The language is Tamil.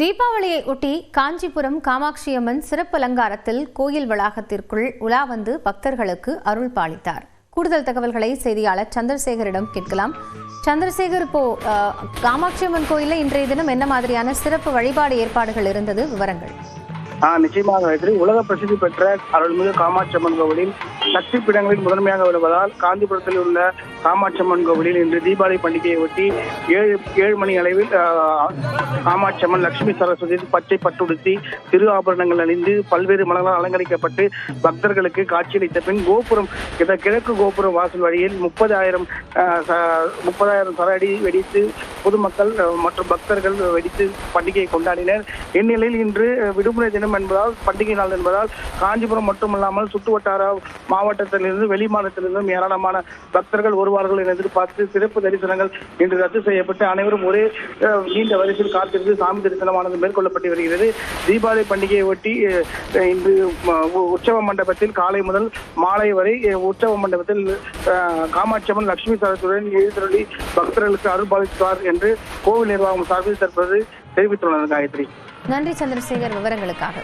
தீபாவளியை ஒட்டி காஞ்சிபுரம் காமாட்சி அம்மன் சிறப்பு அலங்காரத்தில் கோயில் வளாகத்திற்குள் உலா வந்து பக்தர்களுக்கு அருள் பாலித்தார். கூடுதல் தகவல்களை செய்தியாளர் சந்திரசேகரிடம் கேட்கலாம். சந்திரசேகர் இப்போ காமாட்சி அம்மன் கோயிலில் இன்றைய தினம் என்ன மாதிரியான சிறப்பு வழிபாடு ஏற்பாடுகள் இருந்தது? விவரங்கள். நிச்சயமாக காயத்ரி உலக பிரசித்தி பெற்ற அருள்மிகு காமாட்சி அம்மன் கோவிலில் சக்தி பீடங்களில் முதன்மையாக வருவதால் காஞ்சிபுரத்தில் உள்ள காமாட்சி அம்மன் கோவிலில் இன்று தீபாவளி பண்டிகையை ஒட்டி ஏழு ஏழு மணி அளவில் காமாட்சி அம்மன் லட்சுமி சரஸ்வதி பச்சை பட்டுடுத்தி திரு ஆபரணங்கள் அணிந்து பல்வேறு மலர்களால் அலங்கரிக்கப்பட்டு பக்தர்களுக்கு காட்சியளித்த பின் கோபுரம் இந்த கிழக்கு கோபுரம் வாசல் வழியில் முப்பதாயிரம் முப்பதாயிரம் சரடி வெடித்து பொதுமக்கள் மற்றும் பக்தர்கள் வெடித்து பண்டிகையை கொண்டாடினர். இந்நிலையில் இன்று விடுமுறை தினம் என்பதால் பண்டிகை நாள் என்பதால் காஞ்சிபுரம் மட்டுமல்லாமல் சுற்றுவட்டார மாவட்டத்திலிருந்து வெளி மாநிலத்திலிருந்தும் ஏராளமான பக்தர்கள் வருவார்கள் என எதிர்பார்த்து சிறப்பு தரிசனங்கள் இன்று ரத்து செய்யப்பட்டு அனைவரும் ஒரே நீண்ட வரிசையில் காத்திருந்து சாமி தரிசனமானது மேற்கொள்ளப்பட்டு வருகிறது. தீபாவளி பண்டிகையை ஒட்டி இன்று உற்சவ மண்டபத்தில் காலை முதல் மாலை வரை உற்சவ மண்டபத்தில் காமாட்சியம்மன் லட்சுமி சரத்துடன் எழுந்தருளி பக்தர்களுக்கு அருள்பாலித்தார் என்று கோவில் நிர்வாகம் சார்பில் தற்போது தெரிவித்துள்ளனர் காயத்ரி. நன்றி சந்திரசேகர் விவரங்களுக்காக.